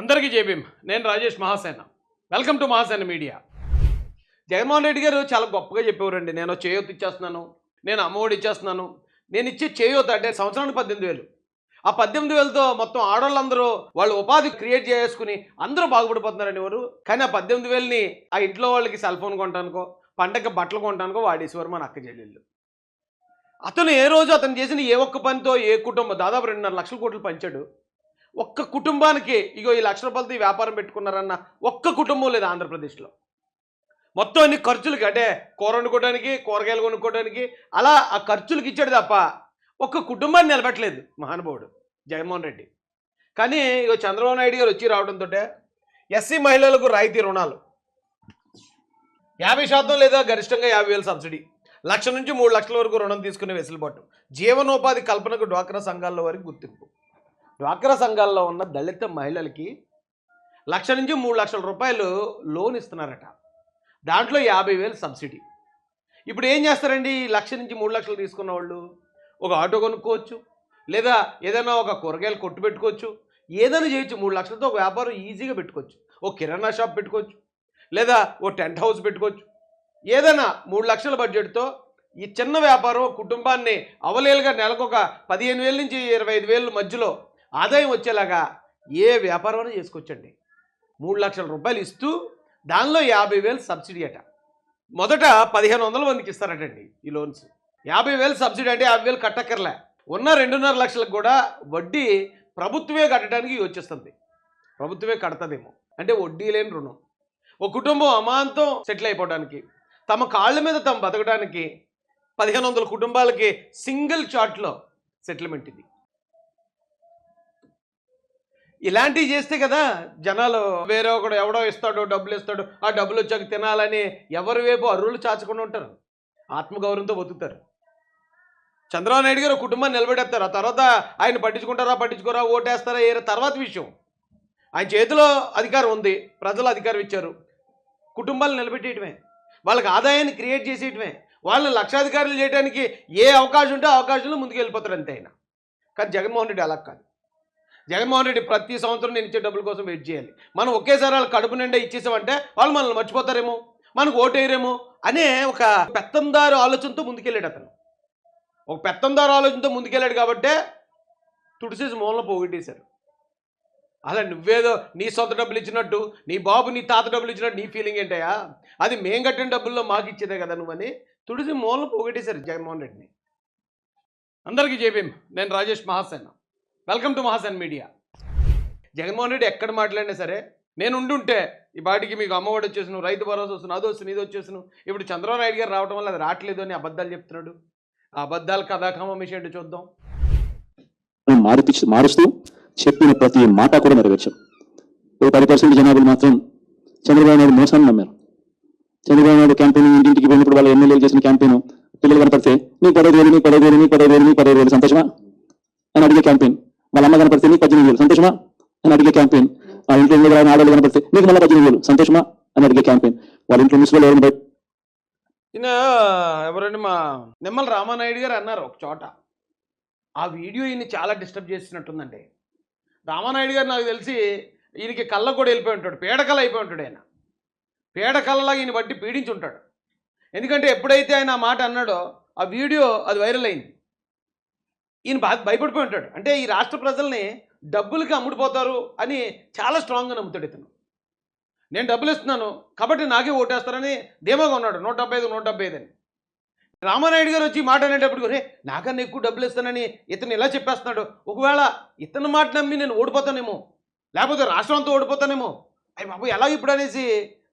అందరికీ జేబీం నేను Rajesh Mahasena. Welcome to Mahasena media. Jaganmohan Reddy గారు చాలా గొప్పగా చెప్పేవారండి. నేను చేయూత ఇచ్చేస్తున్నాను నేను అమ్మఒడి ఇచ్చేస్తున్నాను నేను ఇచ్చే చేయూత అంటే సంవత్సరానికి పద్దెనిమిది వేలు. ఆ పద్దెనిమిది వేలతో మొత్తం ఆడవాళ్ళందరూ వాళ్ళు ఉపాధి క్రియేట్ చేసుకుని అందరూ బాగుపడిపోతున్నారండి వారు కానీ ఆ పద్దెనిమిది వేలని ఆ ఇంట్లో వాళ్ళకి సెల్ ఫోన్ కొంటానుకో పండగ బట్టలు కొంటానుకో వాడేసేవారు మన అక్క చెల్లెళ్ళు. అతను ఏ రోజు అతను చేసిన ఏ ఒక్క పనితో ఏ కుటుంబం దాదాపు రెండున్నర లక్షల కోట్లు పంచాడు. ఒక్క కుటుంబానికి ఇగో ఈ లక్ష రూపాయలతో వ్యాపారం పెట్టుకున్నారన్న ఒక్క కుటుంబం లేదు ఆంధ్రప్రదేశ్లో. మొత్తం అన్ని ఖర్చులకి అంటే కూర వండుకోవడానికి కూరగాయలు కొనుక్కోవడానికి అలా ఆ ఖర్చులకి ఇచ్చాడు తప్ప ఒక్క కుటుంబాన్ని నిలబెట్టలేదు మహానుభావుడు జగన్మోహన్ రెడ్డి. కానీ ఇగో చంద్రబాబు నాయుడు గారు వచ్చి రావడంతో ఎస్సీ మహిళలకు రాయితీ రుణాలు. యాభై శాతం లేదా గరిష్టంగా యాభై వేలు సబ్సిడీ. లక్ష నుంచి మూడు లక్షల వరకు రుణం తీసుకునే వెసులుబాటు. జీవనోపాధి కల్పనకు డ్వాక్రా సంఘాల వారికి గుర్తింపు. డ్వాక్రా సంఘాల్లో ఉన్న దళిత మహిళలకి లక్ష నుంచి మూడు లక్షల రూపాయలు లోన్ ఇస్తున్నారట. దాంట్లో యాభై వేలు సబ్సిడీ. ఇప్పుడు ఏం చేస్తారండి? ఈ లక్ష నుంచి మూడు లక్షలు తీసుకున్న వాళ్ళు? ఒక ఆటో కొనుక్కోవచ్చు లేదా ఏదైనా ఒక కూరగాయలు కొట్టు పెట్టుకోవచ్చు ఏదైనా చేయొచ్చు. మూడు లక్షలతో ఒక వ్యాపారం ఈజీగా పెట్టుకోవచ్చు. ఓ కిరాణా షాప్ పెట్టుకోవచ్చు లేదా ఓ టెంట్ హౌస్ పెట్టుకోవచ్చు. ఏదైనా మూడు లక్షల బడ్జెట్తో ఈ చిన్న వ్యాపారం కుటుంబాన్ని అవలేలుగా నెలకు ఒక పదిహేను వేల నుంచి ఇరవై ఐదు వేల మధ్యలో ఆదాయం వచ్చేలాగా ఏ వ్యాపారం చేసుకోవచ్చండి. మూడు లక్షల రూపాయలు ఇస్తూ దానిలో యాభై వేలు సబ్సిడీ అట. మొదట పదిహేను వందల మందికి ఇస్తారటండి ఈ లోన్స్. యాభై వేలు సబ్సిడీ అంటే యాభై వేలు కట్టక్కర్లే. ఉన్న రెండున్నర లక్షలకు కూడా వడ్డీ ప్రభుత్వమే కట్టడానికి వచ్చేస్తుంది ప్రభుత్వమే కడతదేమో. అంటే వడ్డీ లేని రుణం. ఒక కుటుంబం అమాంతం సెటిల్ అయిపోవడానికి తమ కాళ్ళ మీద తమ బతకడానికి పదిహేను వందల కుటుంబాలకి సింగిల్ షాట్లో సెటిల్మెంట్ ఇది. ఇలాంటివి చేస్తే కదా జనాలు వేరే ఒకడు ఎవడో ఇస్తాడో డబ్బులు ఇస్తాడు ఆ డబ్బులు వచ్చాక తినాలని ఎవరి వైపు అరువులు చాచకుండా ఉంటారు. ఆత్మగౌరవంతో బతుకుతారు. చంద్రబాబు నాయుడు గారు కుటుంబాన్ని నిలబెడతారు ఆ తర్వాత ఆయన పట్టించుకుంటారా పట్టించుకోరా ఓటేస్తారా ఏ తర్వాత విషయం. ఆయన చేతిలో అధికారం ఉంది ప్రజలు అధికారం ఇచ్చారు. కుటుంబాలు నిలబెట్టేయటమే. వాళ్ళకి ఆదాయాన్ని క్రియేట్ చేసేయటమే. వాళ్ళని లక్షాధికారులు చేయడానికి ఏ అవకాశం ఉంటే అవకాశంలో ముందుకు వెళ్ళిపోతారు అంతే ఆయన. కానీ జగన్మోహన్ రెడ్డి అలా కాదు. జగన్మోహన్ రెడ్డి ప్రతి సంవత్సరం నేను ఇచ్చే డబ్బుల కోసం వెయిట్ చేయాలి. మనం ఒకేసారి వాళ్ళు కడుపు నిండా ఇచ్చేసామంటే వాళ్ళు మనల్ని మర్చిపోతారేమో? మనకు ఓటేయరేమో? అనే ఒక పెత్తందారు ఆలోచనతో ముందుకెళ్ళాడు అతను. ఒక పెత్తందారు ఆలోచనతో ముందుకెళ్ళాడు కాబట్టే తుడిసేసి మూలన పోగొట్టేశారు. అలా నువ్వేదో నీ సొంత డబ్బులు ఇచ్చినట్టు నీ బాబు నీ తాత డబ్బులు ఇచ్చినట్టు నీ ఫీలింగ్ ఏంటయ్యా? అది మేం కట్టిన డబ్బుల్లో మాకు ఇచ్చేదే కదా నువ్వని తుడిసి మూలన పోగొట్టేశారు జగన్మోహన్ రెడ్డిని. అందరికీ చెప్పేం నేను Rajesh Mahasena. Welcome to Mahasena media. Jaganmohan Reddy ఎక్కడ మాట్లాడినా సరే నేను ఉండుంటే ఈ బాటికి మీకు అమ్మఒడి వచ్చేసాను రైతు భరోసా వస్తున్నాను అది వస్తుంది ఇది వచ్చేసాను. ఇప్పుడు చంద్రబాబు నాయుడు గారు రావడం వల్ల అది రావట్లేదు అని అబద్ధాలు చెప్తున్నాడు. ఆ అబద్ధాలు కథాకమం విషయం చూద్దాం. మారిపించి మారుస్తూ చెప్పిన ప్రతి మాట కూడా నెరవేర్చాం. ఓ పది పర్సెంట్ జనాభాలు మాత్రం చంద్రబాబు నాయుడు మోసాన్ని నమ్మారు. చంద్రబాబు నాయుడు క్యాంపెయిన్ ఇంటింటికి పోయినప్పుడు వాళ్ళ ఎమ్మెల్యేలు చేసిన క్యాంపెయిన్ పిల్లలు కనపడితే నీ పదహైదు వేలు నీ పదహైదు వేలు నీ పదహైదు వేలు నీ పదహైదు వేలు సంతోషమా? అని అడిగే క్యాంపెయిన్. వాళ్ళ అమ్మ కనపడితే నీకు పద్దెనిమిది వేలు. సంతోషమా? అని అడిగే క్యాంపెయిన్. ఆ ఇంట్లో ఎనిమిది రాని ఆడవాళ్ళు కనపడితే నీకు మళ్ళీ పద్దెనిమిది వేలు. సంతోషమా? అని అడిగే క్యాంపెయిన్. వాళ్ళ ఇంట్లో మున్సిపల్ ఎవరిని ఈయన ఎవరండి మా నిమ్మల రామానాయుడు గారు అన్నారు ఒక చోట. ఆ వీడియో ఈయన్ని చాలా డిస్టర్బ్ చేసినట్టుందండి. రామానాయుడు గారు నాకు తెలిసి ఈయనకి కళ్ళ కూడా వెళ్ళిపోయి ఉంటాడు. పీడకల అయిపోయి ఉంటాడు ఆయన. పీడకలలాగా ఈయన బట్టి పీడించి ఉంటాడు. ఎందుకంటే ఎప్పుడైతే ఆయన ఆ మాట అన్నాడో ఆ వీడియో అది వైరల్ అయింది. ఈయన బాగా భయపడిపోయి ఉంటాడు. అంటే ఈ రాష్ట్ర ప్రజల్ని డబ్బులకి అమ్ముడుపోతారు అని చాలా స్ట్రాంగ్గా నమ్ముతాడు ఇతను. నేను డబ్బులు ఇస్తున్నాను కాబట్టి నాకే ఓటేస్తారని ధీమాగా ఉన్నాడు. నూట డెబ్బై ఐదు నూట డెబ్బై ఐదు అని. రామానాయుడు గారు వచ్చి మాట అనేటప్పుడు రే నాకన్నా ఎక్కువ డబ్బులు ఇస్తానని ఇతను ఇలా చెప్పేస్తున్నాడు. ఒకవేళ ఇతని మాట నమ్మి నేను ఓడిపోతానేమో లేకపోతే రాష్ట్రంతో అంతా ఓడిపోతానేమో అయ్యి బాబు ఎలా ఇప్పుడు అనేసి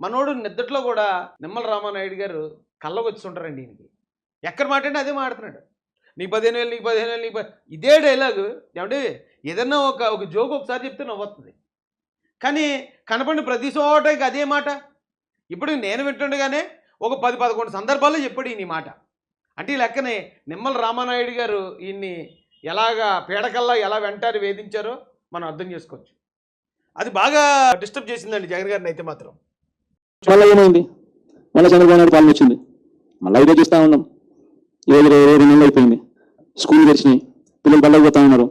మనోడు నిద్దట్లో కూడా నిమ్మల రామానాయుడు గారు కళ్ళ వచ్చి ఉంటారండి ఈయనకి. ఎక్కడ మాట అంటే అదే మాట్లాడుతున్నాడు. నీకు పదిహేను వేలు నీకు పదిహేను వేలు నీకు ఇదే డైలాగ్ ఏమంటే ఏదన్నా ఒక ఒక జోక్ ఒకసారి చెప్తే నవ్వుతుంది కానీ కనపడిన ప్రతి చోట ఇక అదే మాట. ఇప్పుడు నేను వింటుండగానే ఒక పది పదకొండు సందర్భాల్లో చెప్పాడు ఈయన ఈ మాట. అంటే ఈ లెక్కనే నిమ్మల రామానాయుడు గారు ఈయన్ని ఎలాగా పీడకల్లా ఎలా వెంటారు వేధించారో మనం అర్థం చేసుకోవచ్చు. అది బాగా డిస్టర్బ్ చేసిందండి జగన్ గారిని అయితే మాత్రం. చాలా ఏమైంది? మళ్ళీ చంద్రబాబు నాయుడు పాలన వచ్చింది. మళ్ళీ ఇదే ఉన్నాం. ఏడు ఇరవై రెండు నెలలు అయిపోయింది. స్కూల్ తెరిచినాయి. పిల్లలు బళ్ళకి పోతా ఉన్నారు.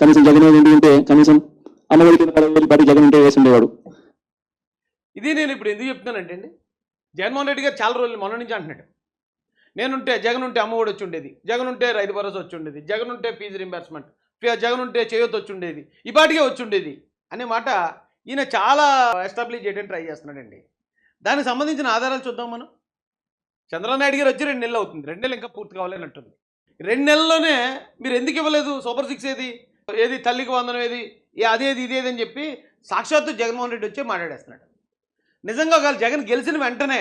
కనీసం జగన్ ఏంటి ఉంటే కనీసం అమ్మఒడి కింద పదవి వేలు జగన్ ఉంటే వేసి ఉండేవాడు. ఇది నేను ఇప్పుడు ఎందుకు చెప్తున్నానంటే అండి జగన్మోహన్ రెడ్డి గారు చాలా రోజులు మొన్న నుంచి అంటున్నాడు. నేనుంటే జగన్ ఉంటే అమ్మఒడి వచ్చి ఉండేది జగన్ ఉంటే రైతు భరోసా వచ్చి ఉండేది జగన్ ఉంటే ఫీజు రింబర్స్మెంట్ జగన్ ఉంటే చేయొత్ వచ్చి ఉండేది ఈ వచ్చి ఉండేది అనే మాట ఈయన చాలా ఎస్టాబ్లిష్ చేయడానికి ట్రై చేస్తున్నాడండి. దానికి సంబంధించిన ఆధారాలు చూద్దాం మనం. చంద్రనాయుడు గారు వచ్చి రెండు నెలలు అవుతుంది. రెండు నెలలు ఇంకా పూర్తి కావాలని అంటుంది రెండు నెలల్లోనే మీరు ఎందుకు ఇవ్వలేదు? సూపర్ సిక్స్ ఏది? ఏది తల్లికి వందనం ఏది? అదేది ఇదేది అని చెప్పి సాక్షాత్తు జగన్మోహన్ రెడ్డి వచ్చి మాట్లాడేస్తున్నాడు. నిజంగా ఒకవేళ జగన్ గెలిచిన వెంటనే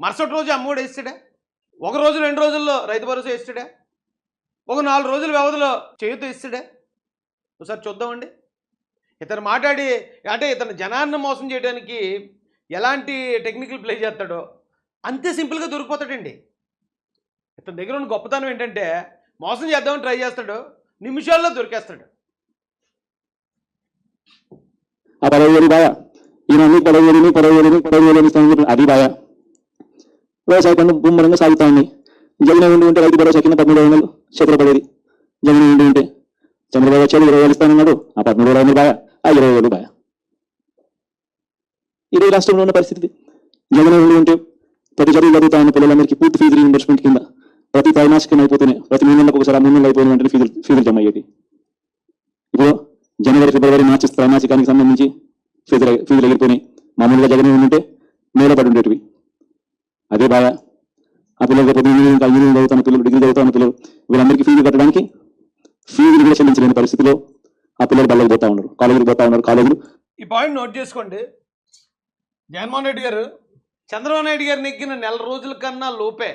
మరుసటి రోజు అమ్మఒడి వేస్తాడా? ఒక రోజు రెండు రోజుల్లో రైతు భరోసా ఇస్తాడా ఒక నాలుగు రోజుల వ్యవధిలో చేయుత ఇస్తాడా ఒకసారి చూద్దామండి. ఇతను మాట్లాడి అంటే ఇతను జనాన్ని మోసం చేయడానికి ఎలాంటి టెక్నికల్ ప్లే చేస్తాడో అంతే సింపుల్గా దొరికిపోతాడండి. ఇతని దగ్గర ఉన్న గొప్పతనం ఏంటంటే మోసం చేద్దామని ట్రై చేస్తాడు నిమిషాల్లో దొరికేస్తాడు. ఆ అది బాగా. వ్యవసాయ పనులు ముమ్మరంగా సాగుతా ఉంది. జగన్ ఉండి ఉంటే రైతు భరోసా కింద పదమూడు వందలు చేతులు పడేది జగన్ ఉండి ఉంటే చంద్రబాబు వచ్చాడు ఇరవై వేలు ఇస్తానన్నాడు. ఆ పదమూడు వందలు బాగా. ఆ ఇరవై వేలు బాగా. ఇదే రాష్ట్రంలో ఉన్న పరిస్థితి. జగన్ ఉండి ఉంటే ప్రతి చదువు చదువుతా ఉన్న పిల్లలందరికీ పూర్తి ఫీజు రీఇంబర్స్మెంట్ కింద ప్రతి త్రైమాసికం అయిపోతేనే ప్రతి మూడు నెలలకు ఒకసారి మూడు నెలలు అయిపోయిన వెంటనే ఫీజులు ఫీజులు జమ అయ్యేది. ఇప్పుడు జనవరి ఫిబ్రవరి మార్చి త్రైమాసికానికి సంబంధించి ఫీజులు ఫీజులు ఎగిరిపోయినాయి. మామూలుగా జగన్ ఉంటే మేలో పడి ఉండేటివి. అదే బాగా ఆ పిల్లలు రేపు ఇంజనీరింగ్ ఇంజనీరింగ్ చదువుతున్న పిల్లలు డిగ్రీ చదువుతున్న పిల్లలు వీళ్ళందరికీ ఫీజు కట్టడానికి ఫీజులు కూడా చెల్లించలేని పరిస్థితిలో ఆ పిల్లలు బళ్ళకి పోతా ఉన్నారు. కాలేజీకి పోతా ఉన్నారు. కాలేజీలు ఈ పాయింట్ నోట్ చేసుకోండి. జగన్మోహన్ రెడ్డి గారు చంద్రబాబు నాయుడు గారిని ఎక్కిన నెల రోజుల కన్నా లోపే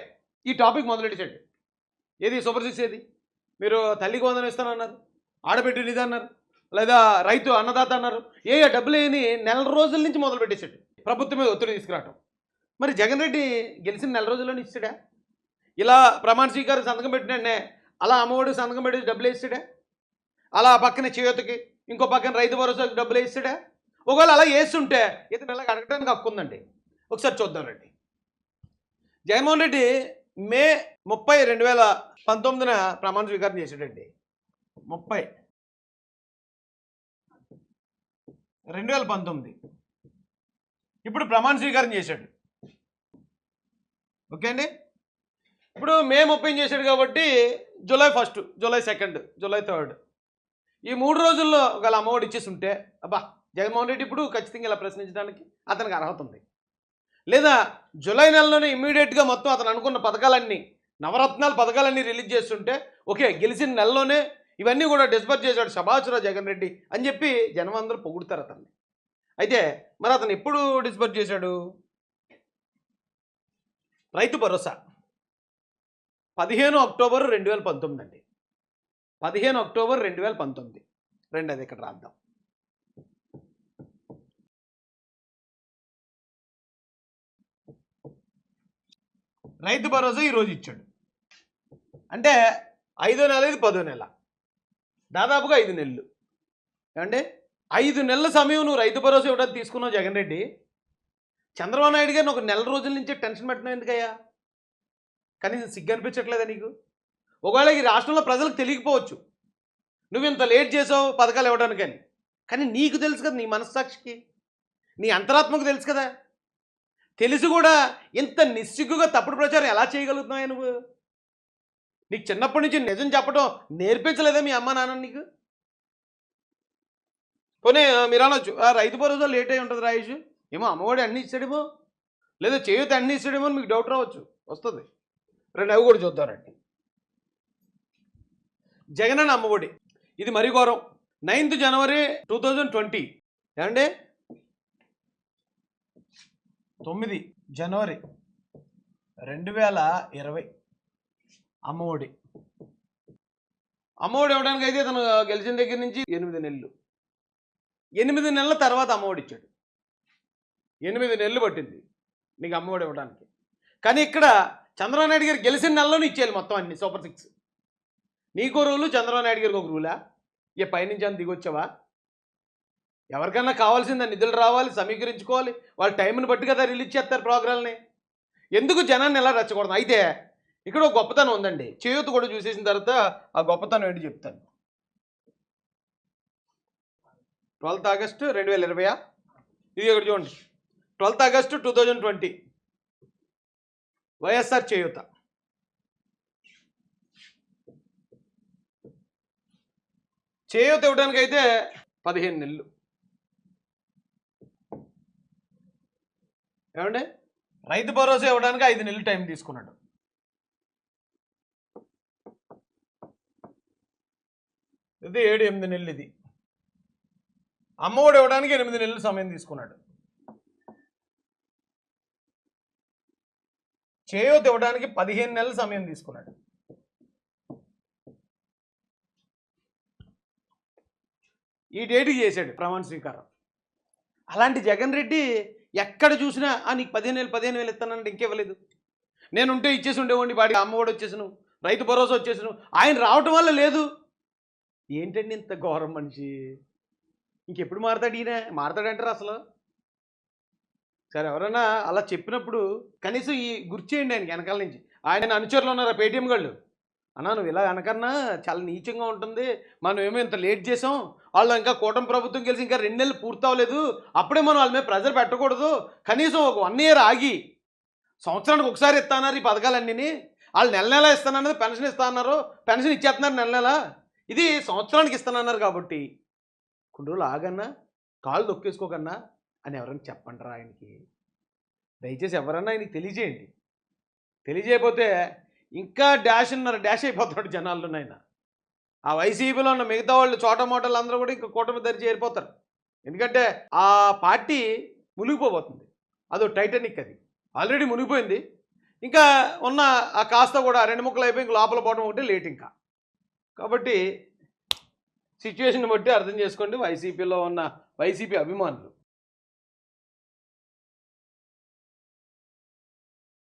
ఈ టాపిక్ మొదలెట్టాడు ఏది సూపర్ సిక్స్ ఏది మీరు తల్లికి వందనం ఇస్తానన్నారు ఆడబిడ్డ నిధి అన్నారు లేదా రైతు అన్నదాత అన్నారు ఏ డబ్బులు ఏని నెల రోజుల నుంచి మొదలు పెట్టేశాడు ప్రభుత్వం మీద ఒత్తిడి తీసుకురావటం. మరి జగన్ రెడ్డి గెలిచిన నెల రోజుల్లోనే ఇస్తాడా ఇలా ప్రమాణ స్వీకారం సంతకం పెట్టినండే అలా అమ్మఒడి సంతకం పెట్టి డబ్బులు వేస్తాడా అలా ఆ పక్కన చేయూతకి ఇంకో పక్కన రైతు భరోసాకి డబ్బులు వేస్తాడా ఒకవేళ అలా వేస్తుంటే ఇతను ఇలా అడగడానికి హక్కు ఉందండి. ఒకసారి చూద్దాం రండి. జగన్మోహన్ రెడ్డి మే ముప్పై రెండు వేల పంతొమ్మిదిన ప్రమాణ స్వీకారం చేశాడండి. ముప్పై. రెండు వేల పంతొమ్మిది. ఇప్పుడు ప్రమాణ స్వీకారం చేశాడు. ఓకే అండి? ఇప్పుడు మే ముప్పై చేశాడు కాబట్టి July first July second July third. ఈ మూడు రోజుల్లో ఒకవేళ అమ్మఒడి ఇచ్చేసి ఉంటే అబ్బా! జగన్మోహన్ రెడ్డి ఇప్పుడు ఖచ్చితంగా ఇలా ప్రశ్నించడానికి అతనికి అర్హత ఉంది. లేదా జూలై నెలలోనే ఇమ్మీడియట్గా మొత్తం అతను అనుకున్న పథకాలన్నీ నవరత్నాల పథకాలన్నీ రిలీజ్ చేస్తుంటే ఓకే గెలిచిన నెలలోనే ఇవన్నీ కూడా డిస్పర్స్ చేశాడు సభాసురావు జగన్ రెడ్డి అని చెప్పి జనం అందరూ పొగుడుతారు అతన్ని. అయితే మరి అతను ఎప్పుడు డిస్పర్స్ చేశాడు? రైతు భరోసా. పదిహేను అక్టోబర్ రెండు వేల పంతొమ్మిది అండి. పదిహేను అక్టోబర్ రెండు వేల పంతొమ్మిది. రెండు అది ఇక్కడ రాద్దాం. రైతు భరోసా ఈరోజు ఇచ్చాడు. అంటే ఐదో నెల ఇది పదో నెల. దాదాపుగా ఐదు నెలలు. ఏమంటే ఐదు నెలల సమయం నువ్వు రైతు భరోసా ఇవ్వడానికి తీసుకున్నావు జగన్ రెడ్డి. చంద్రబాబు నాయుడు గారిని ఒక నెల రోజుల నుంచి టెన్షన్ పెట్టినావు ఎందుకయ్యా? కనీసం సిగ్గు అనిపించట్లేదా నీకు? ఒకవేళ ఈ రాష్ట్రంలో ప్రజలకు తెలియకపోవచ్చు. నువ్వు ఇంత లేట్ చేసావు పథకాలు ఇవ్వడానికి కానీ నీకు తెలుసు కదా నీ మనస్సాక్షికి. నీ అంతరాత్మకు తెలుసు కదా. తెలిసి కూడా ఇంత నిస్సిగ్గుగా తప్పుడు ప్రచారం ఎలా చేయగలుగుతున్నావు నువ్వు? నీకు చిన్నప్పటి నుంచి నిజం చెప్పడం నేర్పించలేదా మీ అమ్మ నాన్న నీకు? పోనీ మీరు అనొచ్చు. "ఆ, రైతు భరోసా లేట్ అయి ఉంటుంది రాయేష్ ఏమో అమ్మఒడి అన్ని ఇచ్చాడేమో లేదా చేయూత అన్ని ఇచ్చాడేమో మీకు డౌట్ రావచ్చు. వస్తుంది. రెండు అవి కూడా చూద్దారండి జగనన్న అమ్మఒడి. ఇది మరీ ఘోరం. Ninth January two thousand twenty. ఏమండి? తొమ్మిది జనవరి రెండు వేల ఇరవై అమ్మఒడి. అమ్మఒడి ఇవ్వడానికి అయితే తను గెలిచిన దగ్గర నుంచి ఎనిమిది నెలలు. ఎనిమిది నెలల తర్వాత అమ్మఒడి ఇచ్చాడు. ఎనిమిది నెలలు పట్టింది నీకు అమ్మఒడి ఇవ్వడానికి. కానీ ఇక్కడ చంద్రబాబు నాయుడు గారు గెలిచిన నెలలోనే ఇచ్చేయాలి మొత్తం అన్ని సూపర్ సిక్స్. నీకో రూలు చంద్రబాబు నాయుడు గారికి ఒక రూలా? ఏ పైనుంచి అని దిగొచ్చావా? ఎవరికన్నా కావాల్సిందా నిధులు రావాలి సమీకరించుకోవాలి వాళ్ళ టైంని బట్టి కదా రిలీజ్ చేస్తారు ప్రోగ్రాల్ని. ఎందుకు జనాన్ని ఎలా రెచ్చకూడదు అయితే ఇక్కడ ఒక గొప్పతనం ఉందండి. చేయూత కూడా చూసేసిన తర్వాత ఆ గొప్పతనం ఏంటి చెప్తాను. ట్వెల్త్ ఆగస్టు రెండు వేల ఇరవయా ఇది ఒకటి చూడండి. Twelfth August two thousand twenty. YSR Cheyutha. చేయూత ఇవ్వడానికి అయితే పదిహేను నెలలు. ఏమండి? రైతు భరోసా ఇవ్వడానికి ఐదు నెలలు టైం తీసుకున్నాడు. ఇది ఏడు ఎనిమిది నెలలు ఇది. అమ్మఒడి ఇవ్వడానికి ఎనిమిది నెలలు సమయం తీసుకున్నాడు. చేయూత ఇవ్వడానికి పదిహేను నెలల సమయం తీసుకున్నాడు. ఈ డేట్కి చేశాడు ప్రమాణ స్వీకారం. అలాంటి జగన్ రెడ్డి ఎక్కడ చూసినా "ఆ, నీకు పదిహేను వేలు పదిహేను వేలు ఇస్తానంటే ఇంకేవ్వలేదు. నేను ఉంటే ఇచ్చేసి ఉండేవాడిని వాడికి అమ్మఒడి వచ్చేసాను రైతు భరోసా వచ్చేసాను. ఆయన రావటం వల్ల లేదు. ఏంటండి ఇంత ఘోరం మనిషి? ఇంకెప్పుడు మారతాడు ఈయన? మారతాడంటారు అసలు. సరే ఎవరైనా అలా చెప్పినప్పుడు కనీసం ఈ గుర్చేయండి ఆయన వెనకాల నుంచి. ఆయన అనుచరులు ఉన్నారా పేటీఎం వాళ్ళు అన్నా నువ్వు ఇలా అనకన్నా చాలా నీచంగా ఉంటుంది. మనం ఏమో ఇంత లేట్ చేసాం. వాళ్ళు ఇంకా కూటమి ప్రభుత్వం కలిసి ఇంకా రెండు నెలలు పూర్తవలేదు అప్పుడే మనం వాళ్ళ మీద ప్రెజర్ పెట్టకూడదు. కనీసం ఒక వన్ ఇయర్ ఆగి సంవత్సరానికి ఒకసారి ఇస్తానన్నారు ఈ పథకాలన్నీ వాళ్ళు నెల నెల ఇస్తానన్నది పెన్షన్ ఇస్తానన్నారు పెన్షన్ ఇచ్చేస్తున్నారు నెల నెల. ఇది సంవత్సరానికి ఇస్తానన్నారు కాబట్టి. కొన్ని రోజులు ఆగన్నా కాళ్ళు దొక్కేసుకోకన్నా అని ఎవరైనా చెప్పంటారా ఆయనకి. దయచేసి ఎవరన్నా ఆయనకి తెలియజేయండి. తెలియజేయకపోతే ఇంకా డాష్ ఉన్నారు డాష్ అయిపోతాడు జనాల్లో నాయన. ఆ వైసీపీలో ఉన్న మిగతా వాళ్ళు చోట మోటలు అందరూ కూడా ఇంకా కూటమి దరి చేరిపోతారు ఎందుకంటే ఆ పార్టీ మునిగిపోబోతుంది. అదో టైటానిక్ అది. ఆల్రెడీ మునిగిపోయింది. ఇంకా ఉన్న ఆ కాస్త కూడా రెండు ముక్కలు అయిపోయి ఇంకా లోపల పోవడం ఒకటి లేట్ ఇంకా. కాబట్టి సిచ్యువేషన్ బట్టి అర్థం చేసుకోండి. వైసీపీలో ఉన్న వైసీపీ అభిమానులు.